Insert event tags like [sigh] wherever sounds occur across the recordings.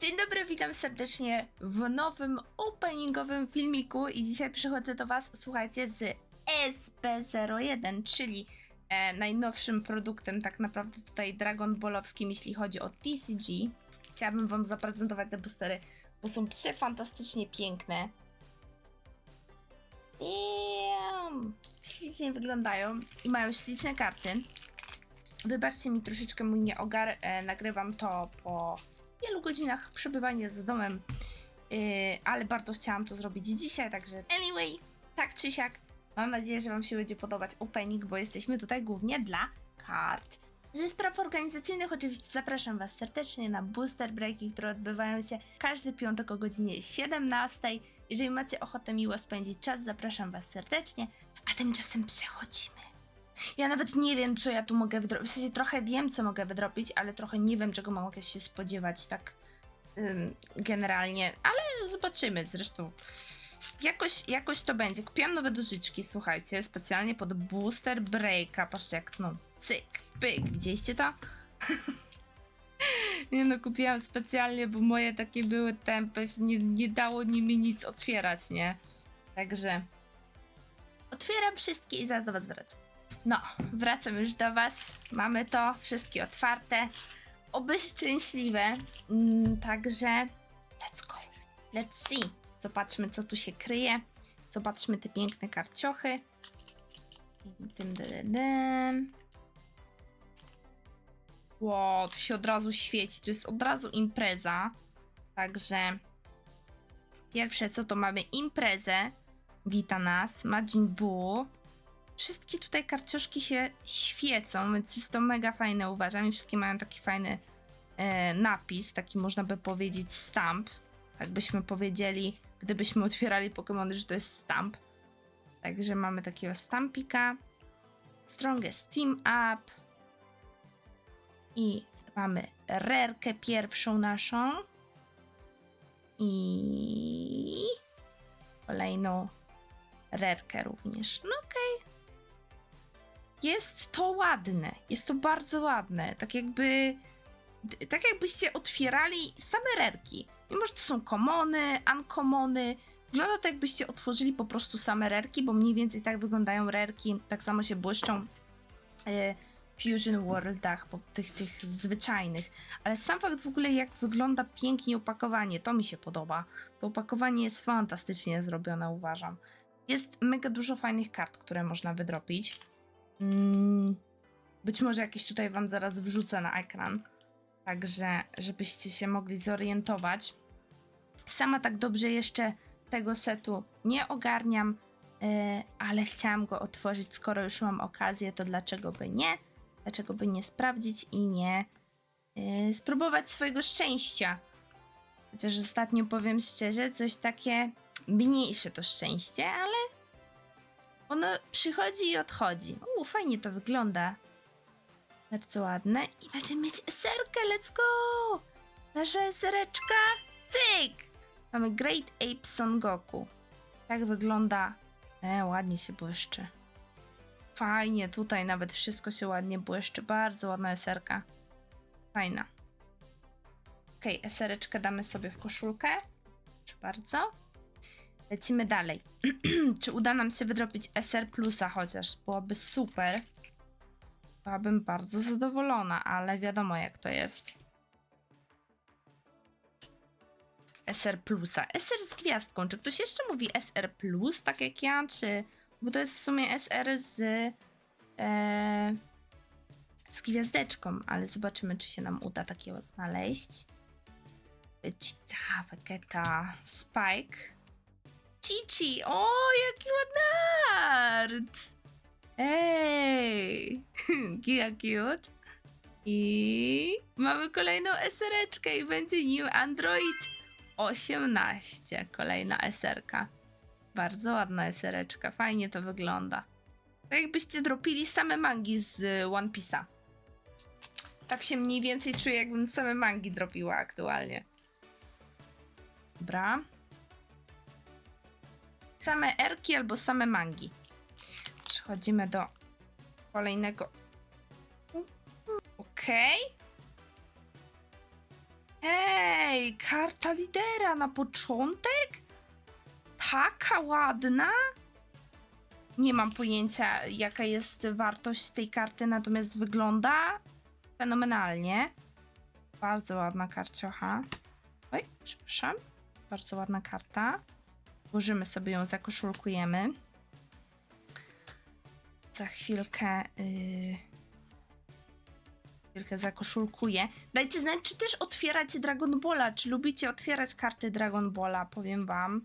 Dzień dobry, witam serdecznie w nowym openingowym filmiku i dzisiaj przychodzę do Was, słuchajcie, z SB01, czyli e, najnowszym produktem tak naprawdę tutaj Dragon Ballowskim, jeśli chodzi o TCG. Chciałabym Wam zaprezentować te boostery, bo są przefantastycznie piękne. I ślicznie wyglądają i mają śliczne karty. Wybaczcie mi troszeczkę mój nieogar, e, nagrywam to po wielu godzinach przebywania z domem, yy, ale bardzo chciałam to zrobić dzisiaj, także anyway, tak czy siak, mam nadzieję, że Wam się będzie podobać opening, bo jesteśmy tutaj głównie dla kart. Ze spraw organizacyjnych oczywiście zapraszam Was serdecznie na booster breaki, które odbywają się każdy piątek o godzinie 17. Jeżeli macie ochotę miło spędzić czas, zapraszam Was serdecznie, a tymczasem przechodzimy. Ja nawet nie wiem, co ja tu mogę wydrobić. W sensie trochę wiem, co mogę wydrobić, ale trochę nie wiem, czego mogę się spodziewać tak ym, generalnie. Ale zobaczymy zresztą. Jakoś, jakoś to będzie. Kupiłam nowe dużyczki, słuchajcie, specjalnie pod booster breaka. Patrzcie, jak no, cyk, pyk. Widzieliście to? [laughs] nie no, kupiłam specjalnie, bo moje takie były tępe, nie, nie dało nimi nic otwierać, nie? Także otwieram wszystkie i zaraz do was wracam. No, wracam już do Was. Mamy to, wszystkie otwarte. Oby szczęśliwe. Mm, także let's go. Let's see. Zobaczmy, co tu się kryje. Zobaczmy te piękne karciochy. I tym dym. Ło, tu się od razu świeci. Tu jest od razu impreza. Także pierwsze co to mamy imprezę. Wita nas Majin Buu wszystkie tutaj karcioszki się świecą, więc jest to mega fajne, uważam. I wszystkie mają taki fajny e, napis, taki można by powiedzieć stamp. Tak byśmy powiedzieli, gdybyśmy otwierali Pokémony, że to jest stamp. Także mamy takiego stampika. Strongest Team Up. I mamy rerkę pierwszą naszą. I kolejną rerkę również. No. Jest to ładne. Jest to bardzo ładne. Tak jakby. Tak jakbyście otwierali same rerki. Mimo, że to są komony, uncommony. Wygląda to jakbyście otworzyli po prostu same rerki, bo mniej więcej tak wyglądają rerki. Tak samo się błyszczą e, w Fusion Worldach, po tych, tych zwyczajnych. Ale sam fakt w ogóle, jak wygląda pięknie opakowanie, to mi się podoba. To opakowanie jest fantastycznie zrobione, uważam. Jest mega dużo fajnych kart, które można wydropić. Mm, Być może jakieś tutaj Wam zaraz wrzucę na ekran, także żebyście się mogli zorientować. Sama tak dobrze jeszcze tego setu nie ogarniam, yy, ale chciałam go otworzyć, skoro już mam okazję, to dlaczego by nie? Dlaczego by nie sprawdzić i nie yy, spróbować swojego szczęścia? Chociaż ostatnio powiem szczerze, coś takie mniejsze to szczęście, ale ono przychodzi i odchodzi. Uuu, fajnie to wygląda. Bardzo ładne. I będziemy mieć eserkę, let's go! Nasza esereczka. Cyk! Mamy Great Ape Son Goku. Tak wygląda. E, ładnie się błyszczy. Fajnie, tutaj nawet wszystko się ładnie błyszczy. Bardzo ładna eserka. Fajna. Okay, esereczkę damy sobie w koszulkę. Proszę bardzo. Lecimy dalej. [clears throat] Czy uda nam się wydropić SR Plusa chociaż? Byłoby super. Byłabym bardzo zadowolona, ale wiadomo jak to jest. SR Plusa. SR z gwiazdką. Czy ktoś jeszcze mówi SR Plus, tak jak ja? Czy. Bo to jest w sumie SR z. E, z gwiazdeczką, ale zobaczymy, czy się nam uda takiego znaleźć. Cheetah, Vegeta, Spike. Cici, o, jaki ładny art! Ej, [laughs] Gia cute. I mamy kolejną esereczkę i będzie nim Android 18. Kolejna eserka. Bardzo ładna esereczka, fajnie to wygląda. Tak jakbyście dropili same mangi z One Piece'a. Tak się mniej więcej czuję, jakbym same mangi dropiła aktualnie. Dobra same erki albo same mangi. Przechodzimy do kolejnego. Okej. Okay. Ej, karta lidera na początek? Taka ładna? Nie mam pojęcia, jaka jest wartość tej karty, natomiast wygląda fenomenalnie. Bardzo ładna karciocha. Oj, przepraszam. Bardzo ładna karta. Włożymy sobie ją, zakoszulkujemy. Za chwilkę. Yy... Chwilkę zakoszulkuję. Dajcie znać, czy też otwieracie Dragon Balla. Czy lubicie otwierać karty Dragon Balla? Powiem wam.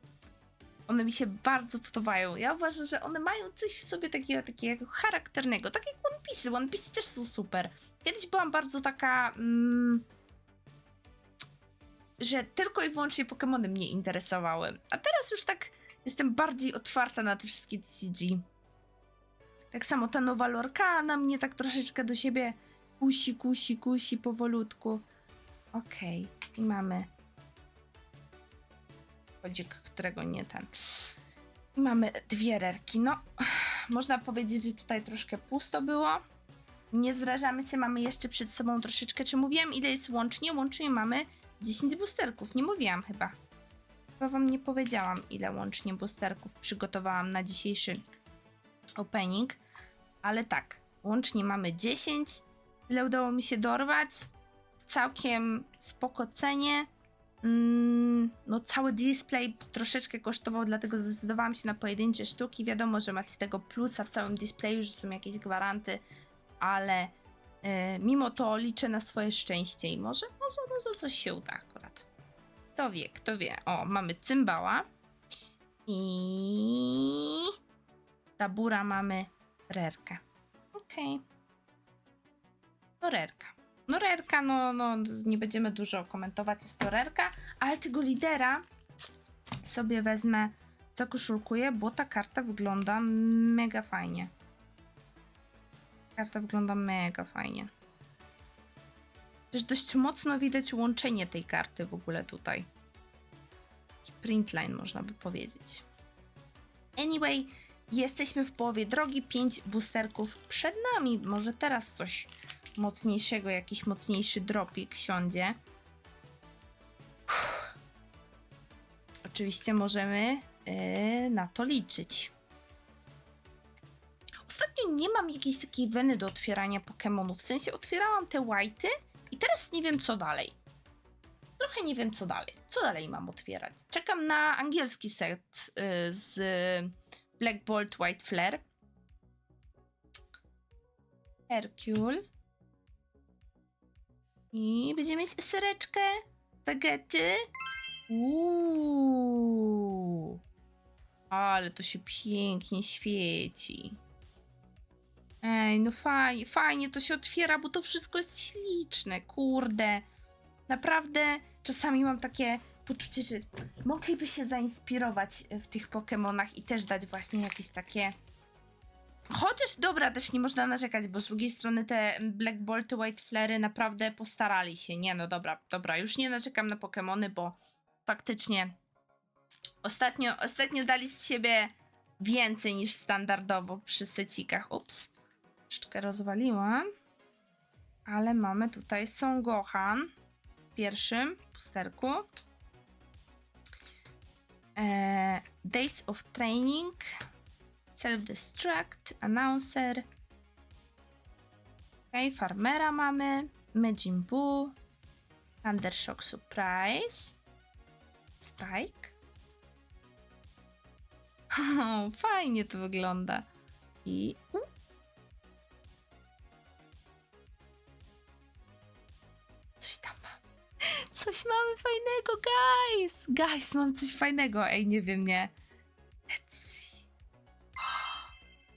One mi się bardzo podobają. Ja uważam, że one mają coś w sobie takiego, takiego charakternego. Tak jak One Piece. One Piece też są super. Kiedyś byłam bardzo taka. Mm, że tylko i wyłącznie Pokémony mnie interesowały. A teraz już tak jestem bardziej otwarta na te wszystkie TCG. Tak samo ta nowa Lorkana mnie tak troszeczkę do siebie kusi, kusi, kusi powolutku. Okej, i mamy kodzik, którego nie ten. I mamy dwie rerki. No, można powiedzieć, że tutaj troszkę pusto było. Nie zrażamy się, mamy jeszcze przed sobą troszeczkę. Czy mówiłam, ile jest łącznie? Łącznie mamy 10 boosterków. Nie mówiłam chyba. Chyba wam nie powiedziałam, ile łącznie boosterków przygotowałam na dzisiejszy opening. Ale tak, łącznie mamy 10. Ile udało mi się dorwać? Całkiem spoko cenie. Mm, no cały display troszeczkę kosztował, dlatego zdecydowałam się na pojedyncze sztuki. Wiadomo, że macie tego plusa w całym displayu, że są jakieś gwaranty, ale mimo to liczę na swoje szczęście i może, może, może coś się uda akurat. Kto wie, kto wie. O, mamy cymbała i tabura mamy rerkę. Okej. No rerka. No rerka, no, no nie będziemy dużo komentować, jest to rerka, ale tego lidera sobie wezmę, zakoszulkuję, bo ta karta wygląda mega fajnie. Karta wygląda mega fajnie. Też dość mocno widać łączenie tej karty w ogóle tutaj. Printline można by powiedzieć. Anyway, jesteśmy w połowie drogi, 5 boosterków przed nami. Może teraz coś mocniejszego, jakiś mocniejszy dropik siądzie. Uff. Oczywiście możemy yy, na to liczyć. Nie mam jakiejś takiej weny do otwierania Pokémonów. W sensie otwierałam te white'y i teraz nie wiem co dalej. Trochę nie wiem co dalej. Co dalej mam otwierać? Czekam na angielski set yy, z Black Bolt White Flare. Hercule. I będziemy mieć sereczkę, bagety. Uuu. Ale to się pięknie świeci. Ej, no fajnie, fajnie to się otwiera, bo to wszystko jest śliczne, kurde. Naprawdę czasami mam takie poczucie, że mogliby się zainspirować w tych Pokémonach i też dać właśnie jakieś takie Chociaż dobra, też nie można narzekać, bo z drugiej strony te Black Bolty, White Flary naprawdę postarali się. Nie, no dobra, dobra, już nie narzekam na Pokémony, bo faktycznie ostatnio, ostatnio dali z siebie więcej niż standardowo przy secikach. Ups, troszeczkę rozwaliłam. Ale mamy tutaj Son Gohan w pierwszym pusterku. Eee, Days of Training Self-Destruct, Announcer. Ok, Farmera mamy. Majin Buu. Thundershock Surprise. Spike. [laughs] O, fajnie to wygląda. I... Coś mamy fajnego, guys! Guys, mam coś fajnego. Ej, nie wiem, nie. Let's see.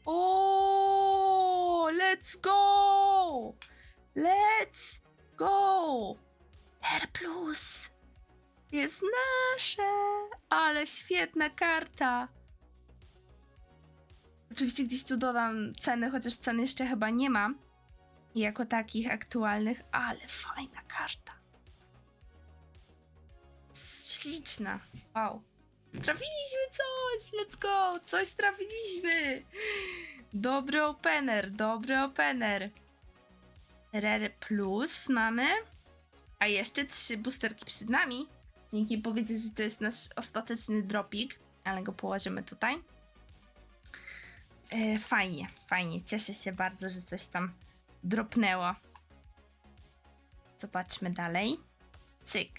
O, let's go! Let's go! R plus jest nasze, ale świetna karta. Oczywiście gdzieś tu dodam ceny, chociaż cen jeszcze chyba nie mam jako takich aktualnych, ale fajna karta. Śliczna. Wow. Trafiliśmy coś! Let's go! Coś trafiliśmy! Dobry opener, dobry opener. Rare Plus mamy. A jeszcze trzy boosterki przed nami. Dzięki powiedzieć, że to jest nasz ostateczny dropik, ale go położymy tutaj. E, fajnie, fajnie. Cieszę się bardzo, że coś tam dropnęło. Zobaczmy dalej. Cyk.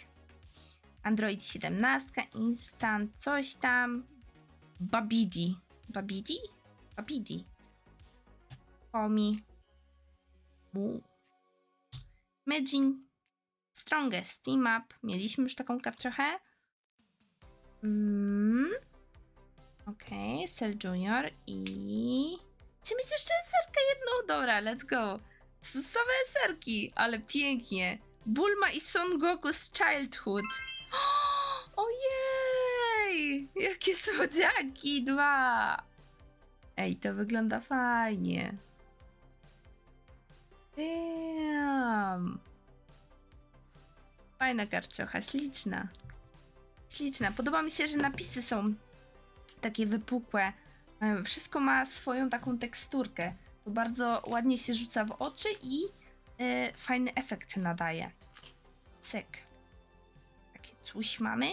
Android 17, Instant, coś tam. Babidi. Babidi? Babidi. Komi. Mu. Medjin. Strongest Team Up. Mieliśmy już taką karciochę. Mm. Okej. Cell Junior i... Chcę mieć jeszcze eserkę jedną? Dobra, let's go. Same eserki, ale pięknie. Bulma i Son Goku z Childhood. Ojej! Jakie słodziaki! Dwa! Ej, to wygląda fajnie. Damn. Fajna karciocha, śliczna. Śliczna. Podoba mi się, że napisy są takie wypukłe. E, Wszystko ma swoją taką teksturkę. To bardzo ładnie się rzuca w oczy i e, fajny efekt nadaje. Cyk. Takie coś mamy.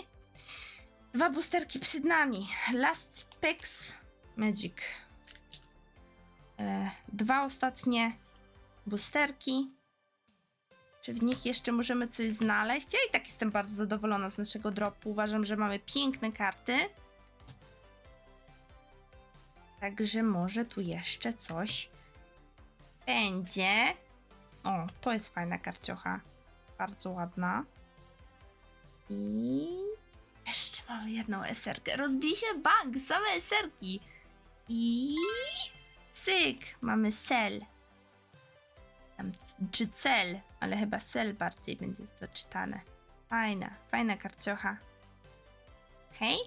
Dwa boosterki przed nami. Last Picks Magic. E, dwa ostatnie boosterki. Czy w nich jeszcze możemy coś znaleźć? Ja i tak jestem bardzo zadowolona z naszego dropu. Uważam, że mamy piękne karty. Także może tu jeszcze coś będzie. O, to jest fajna karciocha. Bardzo ładna. I jeszcze mamy jedną eserkę. Rozbij się bank, same eserki. I cyk, mamy sel. Tam, czy cel, ale chyba sel bardziej będzie to czytane. Fajna, fajna karciocha. Okej.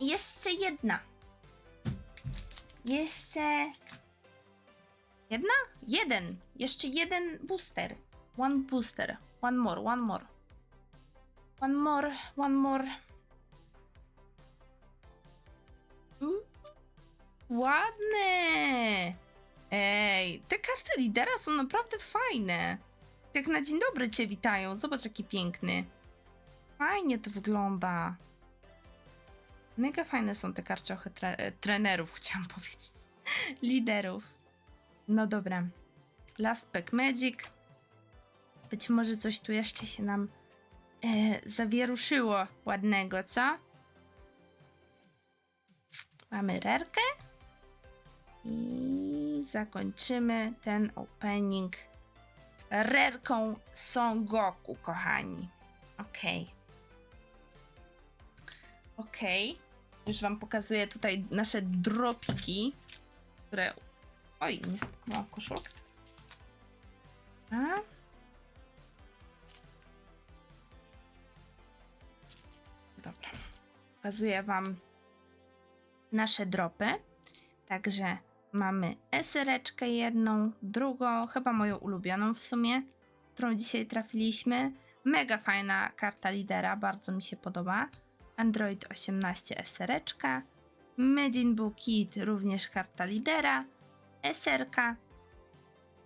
I jeszcze jedna. Jeszcze. Jedna? Jeden. Jeszcze jeden booster. One booster. One more, one more. One more, one more. Ładne! Ej, te karty lidera są naprawdę fajne. Jak na dzień dobry cię witają. Zobacz, jaki piękny. Fajnie to wygląda. Mega fajne są te karciochy tre e, trenerów, [laughs] chciałam powiedzieć. Liderów. No dobra. Last Pack Magic. Być może coś tu jeszcze się nam e, zawieruszyło ładnego, co? Mamy rerkę. I zakończymy ten opening rerką Son Goku, kochani. Okej. Okej. Już wam pokazuję tutaj nasze dropiki, które... Oj, nie spakowałam koszulkę. A? Dobra. Pokazuję wam nasze dropy. Także mamy esereczkę jedną, drugą, chyba moją ulubioną w sumie, którą dzisiaj trafiliśmy. Mega fajna karta lidera, bardzo mi się podoba. Android 18 esereczka. Majin Buu Kit również karta lidera. Eserka.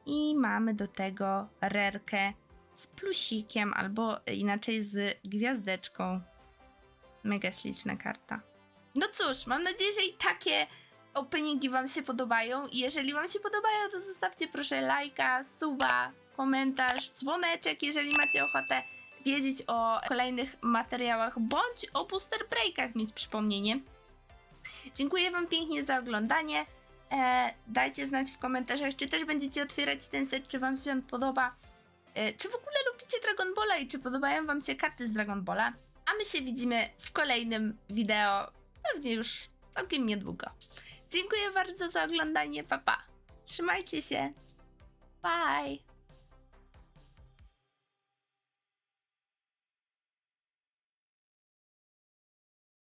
I mamy do tego rerkę z plusikiem, albo inaczej z gwiazdeczką. Mega śliczna karta. No cóż, mam nadzieję, że i takie openingi Wam się podobają. I jeżeli Wam się podobają, to zostawcie proszę lajka, suba, komentarz, dzwoneczek, jeżeli macie ochotę wiedzieć o kolejnych materiałach, bądź o booster breakach mieć przypomnienie. Dziękuję Wam pięknie za oglądanie. E, dajcie znać w komentarzach, czy też będziecie otwierać ten set, czy Wam się on podoba. E, czy w ogóle lubicie Dragon Balla i czy podobają Wam się karty z Dragon Balla. A my się widzimy w kolejnym wideo, pewnie już całkiem niedługo. Dziękuję bardzo za oglądanie, papa. Pa. Trzymajcie się. Bye.